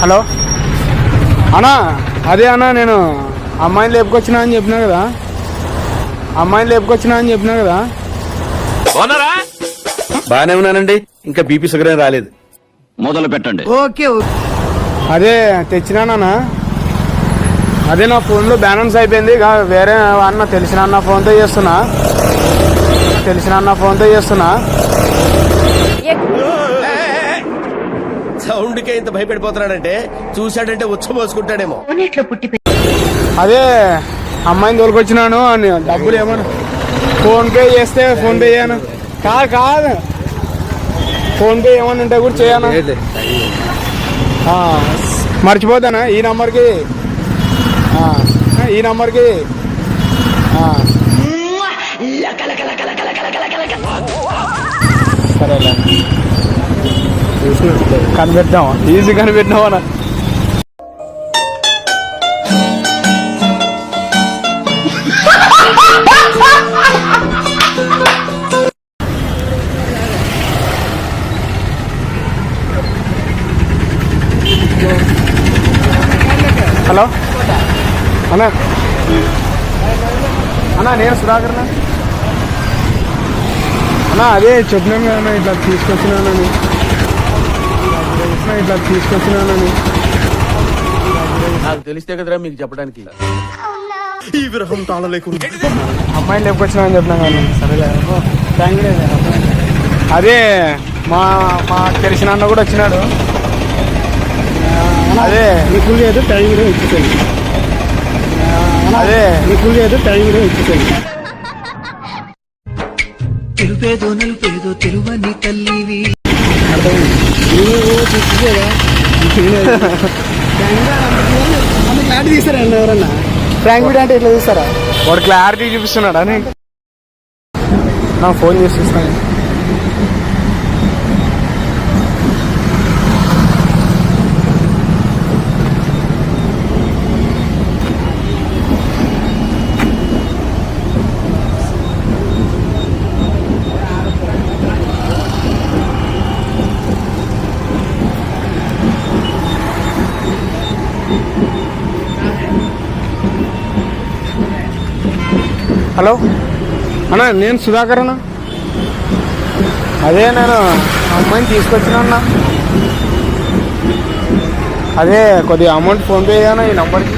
Hello? అన్నా అదే అన్న నేను అమ్మాయిని లేపుకొచ్చినా అని చెప్పినా కదా? అమ్మాయిని లేపుకొచ్చినా అని చెప్పినా కదా? బానే ఉన్నానండి. ఇంకా బీపీ షుగర్ ఏం రాలేదు. మొదలు పెట్టండి. అదే తెచ్చినానా అదే నా ఫోన్లో బ్యాలెన్స్ అయిపోయింది. ఇక వేరే అన్న తెలిసిన అన్న ఫోన్తో చేస్తున్నా. తెలిసిన అన్న ఫోన్తో చేస్తున్నా. సౌండ్ కే ఇంత భయపడిపోతున్నాడంటే చూశాడంటే ఉచ్చబోసుకుంటాడేమో. అదే అమ్మాయిని తోలుకొచ్చినాను అని డబ్బులు ఏమన్నా ఫోన్ పే చేస్తే ఫోన్ పే చేయను? కాదు కాదు. ఫోన్ పే ఏమన్నా ఉంటే కూడా చేయను? మర్చిపోతానా? ఈ నంబర్కి? ఈ నంబర్కి? సరేలే. కనిపెట్టామా ఈజీ కనిపెట్టినామా హలో. అన్నా. అన్నా నేను సుధాకర్ అన్నా. అదే చెప్పినాను కదా అన్నా, ఇట్లా తీసుకొచ్చినానని ఇట్లా తీసుకొచ్చినానని నాకు తెలిస్తే కదరా మీకు చెప్పడానికి. ఈ విరహం తాళలేకుండా. అమ్మాయిని లేపుకొచ్చినా అని చెప్పినా కదా సరేలే. థ్యాంక్ యూ అదే మా మా తెలిసిన అన్న కూడా వచ్చినాడు. అదే. నీకు లేదు టైం కూడా ఇచ్చేసాను అదే. నీకు లేదు టైం కూడా ఇచ్చేసాను తెలుపేదో నలుపేదో తెలువని తల్లివి. క్లారిటీ తీసారండి ఎవరన్నా? ఫ్రాంక్ వీడియో అంటే ఇట్లా చూస్తారా వాడు క్లారిటీ చూపిస్తున్నాడు నా ఫోన్ చేసి చూస్తాను. హలో. అన్నా నేను సుధాకర్ అన్న. అదే నేను అమ్మాయిని తీసుకొచ్చిన అన్న. అదే కొద్దిగా అమౌంట్ ఫోన్పే చేయనా ఈ నంబర్కి?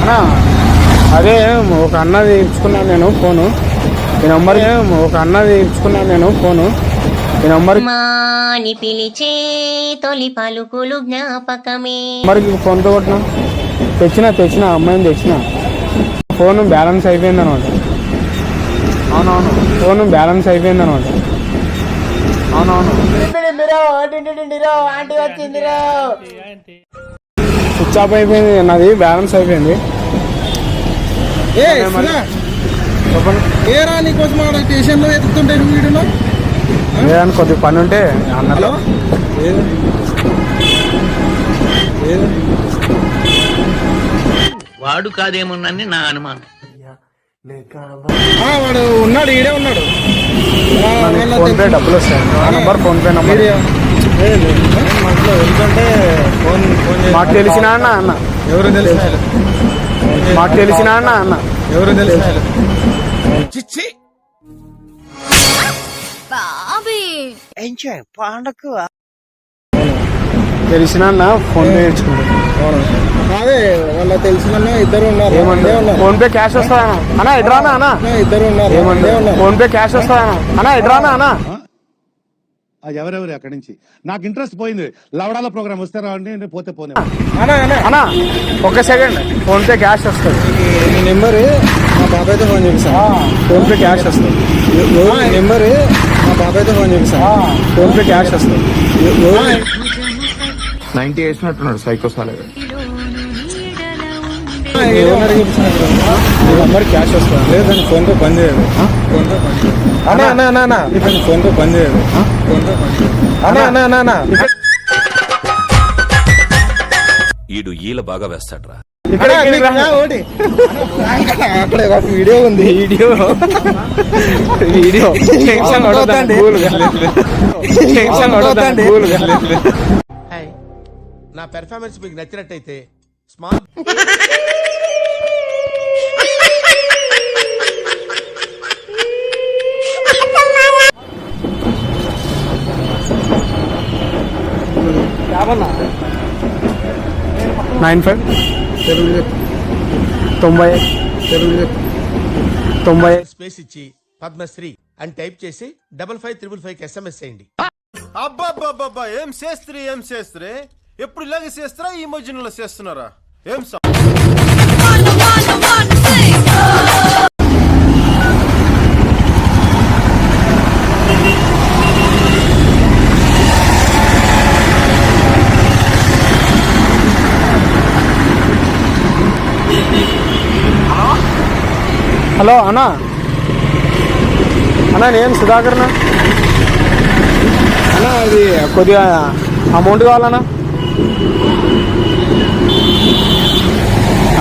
అన్నా అదే ఒక అన్నది ఇచ్చుకున్నాను నేను ఫోను. ఈ నంబర్ ఒక అన్నది ఇచ్చుకున్నాను నేను ఫోను. ఈ నంబర్ మాని పిలిచే తొలి పలుకులు జ్ఞాపకమే. నంబర్కి ఫోన్తో కొట్టిన. తెచ్చిన తెచ్చిన అమ్మాయిని తెచ్చిన. ఫోన్ బ్యాలెన్స్ అయిపోయింది అనమాట. అవునవును. ఫోన్ బ్యాలెన్స్ అయిపోయింది అనమాట. అవునవును. స్విచ్ ఆఫ్ అయిపోయింది నాది బ్యాలెన్స్ అయిపోయింది. ఏ ఏరా నీకోసం ఆడ స్టేషన్లో ఎత్తుతుంటే నువ్వు వీడులో లేదని కొద్దిగా పని ఉంటే అన్నలో వాడు కాదేమోనని నా అనుమానం. వాడు ఉన్నాడు ఈడే ఉన్నాడు. ఆ, వాళ్ళ ఫోన్ పే తెలుసు. డబ్బులు వస్తాయి. ఆ నంబర్ ఫోన్ పే నంబర్. మనసులో ఎందుకంటే ఫోన్ మాకు తెలిసిన అన్న అన్న. ఎవరు తెలుసు మాకు తెలిసిన అన్న అన్న. ఎవరు తెలుసు చిచ్చి. తెలిసిన అన్న ఫోన్ పే అదే వాళ్ళ తెలిసిన ఇద్దరు ఉన్నారు. ఫోన్ పే క్యాష్ వస్తాయా అన్న? ఎడ్రానా అన్న ఇద్దరు ఉన్నారు. ఫోన్ పే క్యాష్ వస్తాయా అన్న? ఎడ్రానా అన్న అది ఎవరెవరు అక్కడి నుంచి? నాకు ఇంట్రెస్ట్ పోయింది. లవడాల ప్రోగ్రామ్ వస్తే రావండి నేను పోతే పోనే అన్నా, అన్నా, అన్న. ఒక సెకండ్. ఫోన్ పే క్యాష్ వస్తుంది. ఈ నెంబర్ బాబాయ్తో ఫోన్ చేపిస్తాను ఫోన్ పే క్యాష్ వస్తుంది. నెంబర్ మా బాబాయ్తో ఫోన్ చేపిస్తాను ఫోన్ పే క్యాష్ వస్తుంది. నైన్టీ వేసినట్టున్నాడు సైకో సాలే ఏమన్నా చూపించినప్పుడు మీ నంబర్ క్యాష్ వస్తుంది. లేదు దాని ఫోన్ పే బంద్ చేయదు ఫోన్ పే బంద్ చేయదు అన్నా అన్నా అన్నా అన్నా దాని ఫోన్ పే బంద్ చేయదు ఫోన్ పే బంద్ చేయదు ఈడు ఈల బాగా వేస్తాడ్రా. ఇక్కడ అక్కడ ఒక వీడియో ఉంది. వీడియో. వీడియో. టెన్షన్ టెన్షన్ నా పెర్ఫార్మెన్స్ మీకు నచ్చినట్టయితే స్మాల్ నైన్ ఫైవ్ తొంభై తొంభై. స్పేస్ ఇచ్చి పద్మశ్రీ అని టైప్ చేసి double five triple five SMS చేయండి. అబ్బాబ్బాబ్బా ఏం చేస్త్రీ ఏం చేస్త్రీ ఎప్పుడు ఇలాగే చేస్తారా ఈ మధ్యలో చేస్తున్నారా? ఏం సా హలో అన్నా. అన్నా నేను సుధాకర్నా అన్నా? ఇది కొద్దిగా అమౌంట్ కావాలన్నా.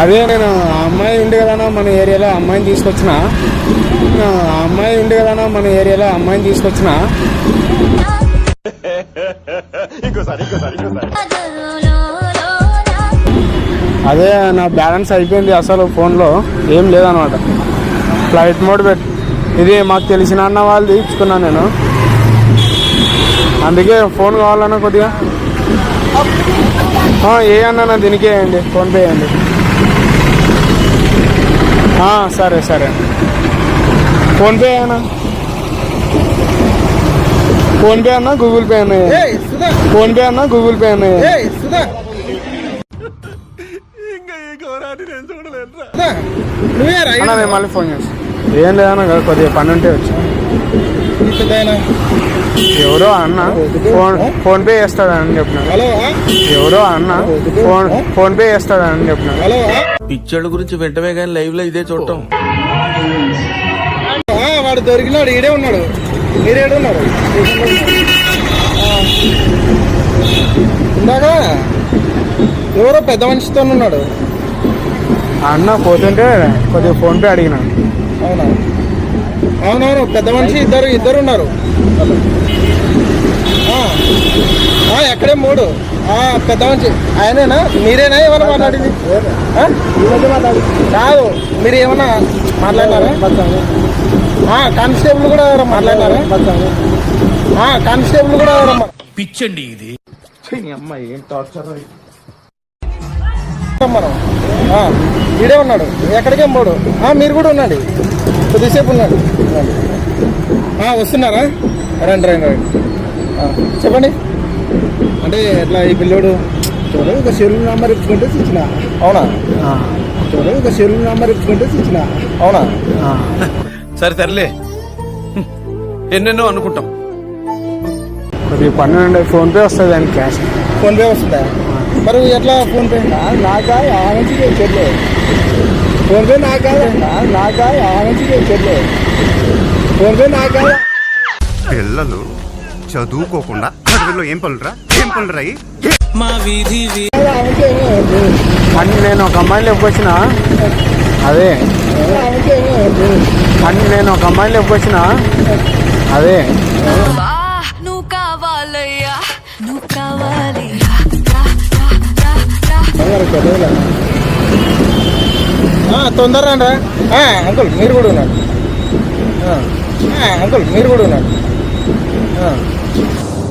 అదే నేను అమ్మాయి ఉంది కదన్నా మన ఏరియాలో అమ్మాయిని తీసుకొచ్చిన. అమ్మాయి ఉంది కదన్నా మన ఏరియాలో అమ్మాయిని తీసుకొచ్చిన. అదే నా బ్యాలెన్స్ అయిపోయింది అసలు ఫోన్లో. ఏం లేదనమాట ఫ్లైట్ మోడ్ పెట్ ఇది మాకు తెలిసిన అన్న వాళ్ళు ఇచ్చుకున్నాను నేను. అందుకే ఫోన్ కావాలన్నా కొద్దిగా. ఏ అన్న దీనికే వేయండి ఫోన్పే వేయండి ఆ, సరే సరే. ఫోన్పే అన్నా. ఫోన్పే అన్నా గూగుల్ పే అన్నా ఏయ్ సుధా. ఫోన్పే అన్నా గూగుల్ పే అన్నా అన్నా నేను మళ్ళీ ఫోన్ చేస్తాను ఏం లేదన్నా కదా కొద్దిగా పని ఉంటే వచ్చా. పెద్దయినా ఎవరో అన్న ఫోన్ ఫోన్ పే చేస్తాడని చెప్పిన? ఎవరో అన్న ఫోన్ ఫోన్ పే చేస్తాడని చెప్పిన? పిచ్చోళ్ళ గురించి వెంటనే కానీ లైవ్లో ఇదే చూడటం. ఆ, వాడు దొరికినాడు ఈడే ఉన్నాడు. మీరేడు ఉన్నారు? ఆ. ఇందాక ఎవరో పెద్ద మనిషితో ఉన్నాడు. ఆ అన్న పోతుంటే కొద్దిగా ఫోన్ పే అడిగిన అవునా అవునవును. పెద్ద మనిషి ఇద్దరు ఇద్దరు ఉన్నారు ఆ. ఆ, ఎక్కడే మూడు. ఆ, పెద్ద మనిషి. ఆయనేనా? మీరేనా ఏమన్నా మాట్లాడింది? కాదు. మీరు ఏమన్నా మాట్లాడినారా? ఆ, కానిస్టేబుల్ కూడా ఎవరో మాట్లాడినారా? ఆ, కానిస్టేబుల్ కూడా ఎవరో మా- అమ్మాయి ఏం టార్చర్ మనం. ఆ, ఈడే ఉన్నాడు. ఎక్కడికేం పోడు? ఆ, మీరు కూడా ఉండండి. కొద్దిసేపు ఉన్నాడు ఆ, వస్తున్నారా? రండి రండి రండి. చెప్పండి. అంటే ఎట్లా ఈ పిల్లోడు? చూడ ఒక సెల్ నెంబర్ ఇచ్చుకుంటే ఇచ్చిన అవునా? చూడ ఒక సెల్ నెంబర్ ఇచ్చుకుంటే ఇచ్చిన అవునా? సరే తరలే ఎన్నెన్నో అనుకుంటాం. కొద్దిగా పని ఉండే ఫోన్ పే వస్తుంది అని క్యాష్. ఫోన్ పే వస్తుందా మరి ఎట్లా ఫోన్ పే నాకా ఆ నుంచి చెల్లె ఫోన్ పే నాకా నాకా ఆ నుంచి చెల్లె ఫోన్ పే నాకా పిల్లలు చదువుకోకుండా అడవిలో ఏం పనులురా? ఏం పనులురా అని నేను ఒక అమ్మాయిని చెప్పుకొచ్చిన అదే. అని నేను ఒక అమ్మాయిని చెప్పుకొచ్చిన అదే. తొందరగా రా. ఆ, అంకుల్ మీరు కూడా ఉన్నారు. అంకుల్ మీరు కూడా ఉన్నారు. ఆ.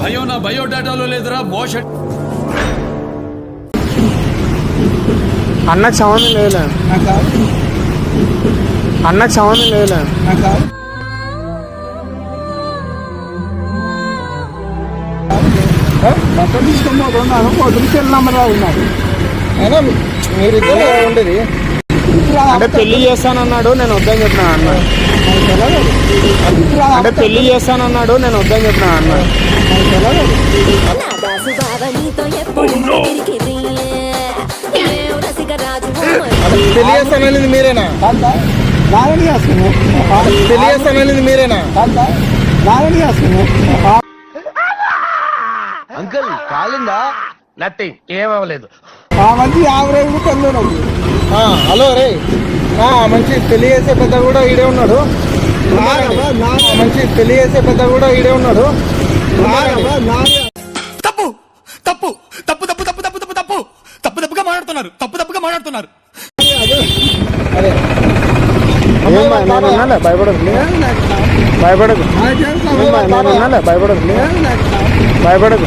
భయం నా బయోడాటాలో లేదురా మోషన్. అన్నకు సంబంధం లేదులే. అన్నకు సంబంధం లేదులే. అయినా మీరిద్దరు ఉండేది. అంటే పెళ్ళి చేస్తానన్నాడు నేను వద్దని చెప్పిన అన్న. అంటే పెళ్ళి చేస్తానన్నాడు నేను వద్దని చెప్పిన అన్న. పెళ్ళి చేస్తాననేది మీరేనా? పెళ్ళి చేస్తాననేది మీరేనా? అంకుల్ కాలిందా? నథింగ్ ఏమవ్వలేదు ఆ, హలో రే. ఆ, మంచి పెళ్ళి చేసే పెద్ద కూడా ఈడే ఉన్నాడు. మంచి పెళ్ళి చేసే పెద్ద కూడా ఈడే ఉన్నాడు. తప్పు తప్పు తప్పు తప్పు తప్పు తప్పు తప్పు తప్పు తప్పు తప్పుగా మాట్లాడుతున్నారు. తప్పు తప్పుగా మాట్లాడుతున్నారు. భయపడదు భయపడదు భయపడదు భయపడదు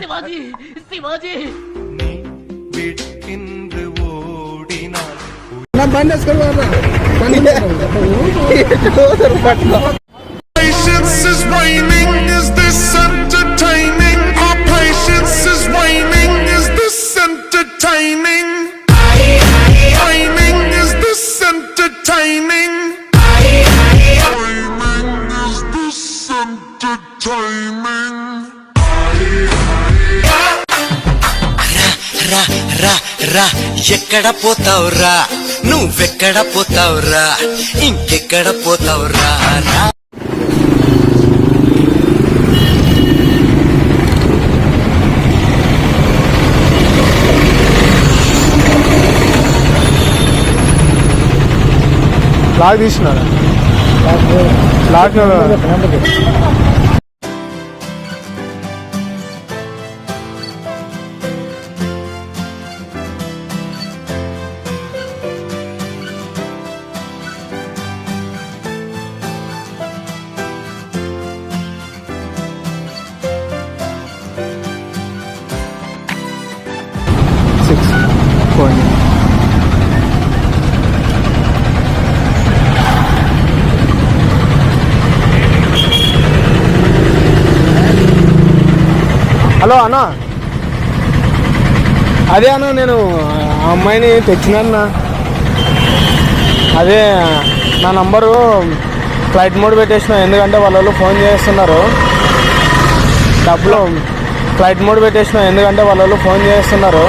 சிவாஜி சிவாஜி. நீ விட்டின்று ஓடினான் நான் பண்டஸ் கருவாடுறேன் பண்டஸ் கருவாடுறேன் ఎక్కడ పోతావురా? నువ్వెక్కడ పోతావురా? ఇంకెక్కడ పోతావురా? లాగ్ తీసినారా? లాక్ హలో అన్న. అదే అన్న నేను ఆ అమ్మాయిని తెచ్చినాన్న అదే నా నంబరు ఫ్లైట్ మోడ్ పెట్టేసిన ఎందుకంటే వాళ్ళు ఫోన్ చేస్తున్నారు. డబ్బులు ఫ్లైట్ మోడ్ పెట్టేసిన ఎందుకంటే వాళ్ళు ఫోన్ చేస్తున్నారు.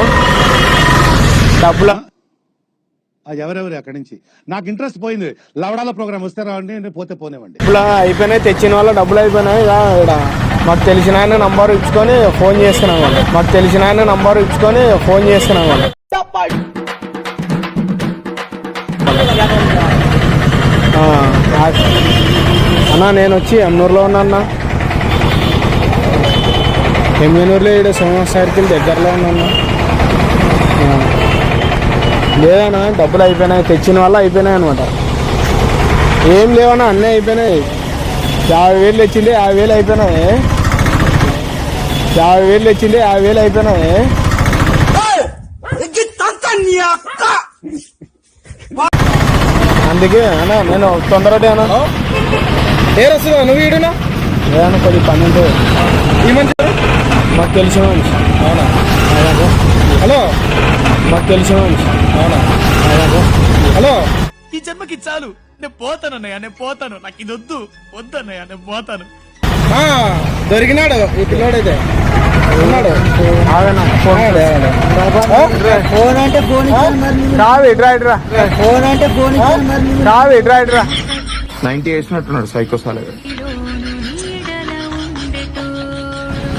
డబ్బులు అది ఎవరెవరు అక్కడి నుంచి? నాకు ఇంట్రెస్ట్ పోయింది. లవడాల ప్రోగ్రామ్ వస్తే రావండి నేను పోతే పోనేవండి ఇప్పుడు అయిపోయినాయి తెచ్చిన వాళ్ళ డబ్బులు అయిపోయినాయి. ఇక్కడ. ఈడ మాకు తెలిసిన ఆయన నంబర్ ఇచ్చుకొని ఫోన్ చేస్తున్నాం వాళ్ళు మాకు తెలిసిన ఆయన నంబర్ ఇచ్చుకొని ఫోన్ చేస్తున్నాం వాళ్ళు అన్న అన్నా నేను వచ్చి ఎమ్నూరులో ఉన్నా అన్న. ఎమ్మెనూరులో ఇక్కడ సోమ సర్కిల్ దగ్గరలో ఉన్నా లేదన్నా డబ్బులు అయిపోయినాయి తెచ్చిన వల్ల అయిపోయినాయి అనమాట ఏం లేవన్నా అన్నీ అయిపోయినాయి. యాభై వేలు తెచ్చింది యాభై వేలు అయిపోయినాయి. యాభై వేలు తెచ్చింది యాభై వేలు అయిపోయినాయి. అందుకే అన్న నేను తొందరగా అన్న. ఏ వస్తుందా నువ్వు ఈడునా ఏదన్నా కొద్ది పని ఉంటే. ఈ మాకు తెలిసిన మనిషి అవునా? హలో మాకు తెలిసిన అవునా? హలో ఈ జన్మకి చాలు. నేను పోతాను అన్నయ్య. నేను పోతాను. నాకు ఇది వద్దు. వద్దు అన్నయ్య. నేను పోతాను. ఆ, దొరికినాడు. ఈ పిల్లోడైతే. ఫోన్ అంటే ఫోన్ ఫోన్ అంటే ఫోన్ ఇచ్చాను మరి నువ్వు.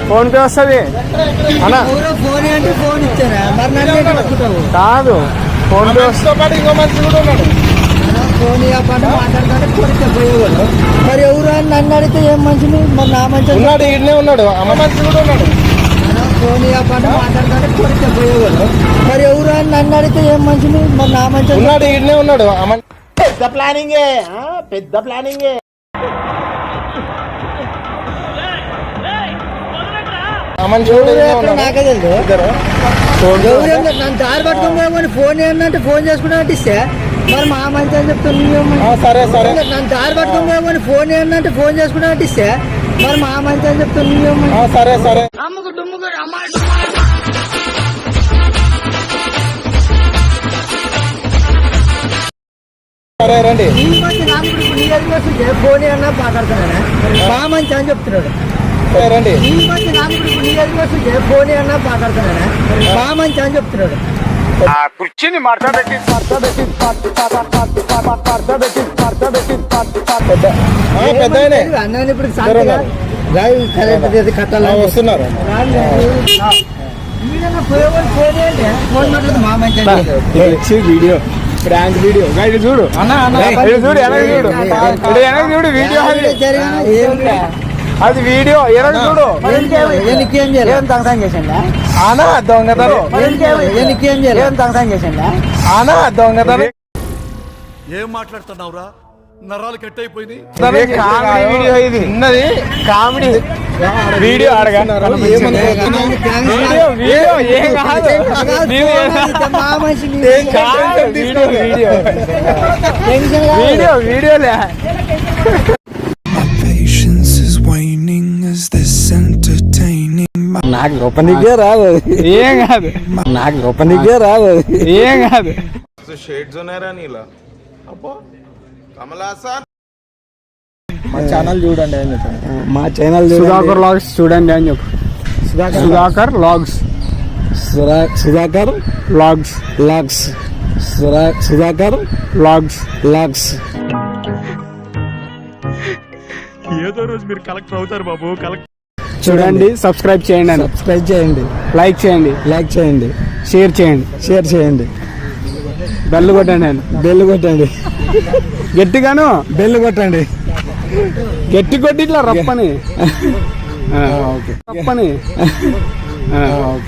ఫోన్ పే వస్తుంది? అన్నా. కాదు ఫోన్ పే వస్తుంది. మరి ఎవరు అని నన్ను అడిగితే ఏం మంచిది మరి నా మంచి ఉన్నాడు ఇడ్నే ఉన్నాడు. అమ్మ మంచి కూడా ఉన్నాడు. ఫోన్ పాట మాట్లాడుతుంటే కొడితే పోయేవాళ్ళు మరి ఎవరు అని నన్ను అడిగితే ఏం మంచిది మరి నా మంచి ఉన్నాడు. ఇడ్నే ఉన్నాడు పెద్ద ప్లానింగే పెద్ద ప్లానింగే. నాకే లేదు, నన్ను దారి పట్టుకుని ఫోన్ ఏంటంటే ఫోన్ చేసుకున్నట్టు ఇస్తే. మరి మా మంచి అని చెప్తాను నువ్వేమో ఆ, సరే సరే. నన్ను దారి పట్టుకుని ఫోన్ ఏంటంటే ఫోన్ చేసుకున్నట్టు ఇస్తే. మరి మా మంచి అని చెప్తాను నువ్వేమో ఆ, సరే సరే. సరే రండి. ఈ మంచి నాకు ఇప్పుడు నీ దగ్గరికి వస్తుంటే ఫోన్ ఏమన్నా మాట్లాడుతున్నానే? మా మంచి అని చెప్తున్నాడు? రండి అని చెప్తున్నాడు పెద్ద ఆయనే. అన్నాను ఇప్పుడు వస్తున్నారు వీడియో ప్రాంక్ వీడియో ఇది చూడు అన్న చూడు చూడు వీడియో అది వీడియో. వెనక చూడు? ఏం తంగసం చేసిండా ఆనా దొంగతనం. ఏం తంగసం చేసిండా ఆనా దొంగతనం. ఏం మాట్లాడుతున్నావురా? నరాలు కట్ అయిపోయింది కామెడీ వీడియో ఇది. ఉన్నది కామెడీ. వీడియో అడగా వీడియో ఏం కాదు. వీడియో వీడియో వీడియో వీడియోలే. నాకు రూపనికే రాదు ఏం కాదు. నాకు రూపనికే రాదు ఏం కాదు. షేడ్స్ ఉన్నారా నీలా? అబ్బో కమలాసన్ మా ఛానల్ చూడండి అని చెప్పండి. మా ఛానల్ సుధాకర్ లాగ్స్ చూడండి అని చెప్పు. Sudhakar logs. Sudhakar logs. Logs Sudhakar logs. Logs చూడండి సబ్స్క్రైబ్ చేయండి అని. సబ్స్క్రైబ్ చేయండి. లైక్ చేయండి. లైక్ చేయండి. షేర్ చేయండి. షేర్ చేయండి. బెల్ కొట్టండి అని. బెల్ కొట్టండి. గట్టిగాను? బెల్ కొట్టండి. గట్టి కొట్టి ఇట్లా రప్పని. ఆ, రప్పని. ఆ,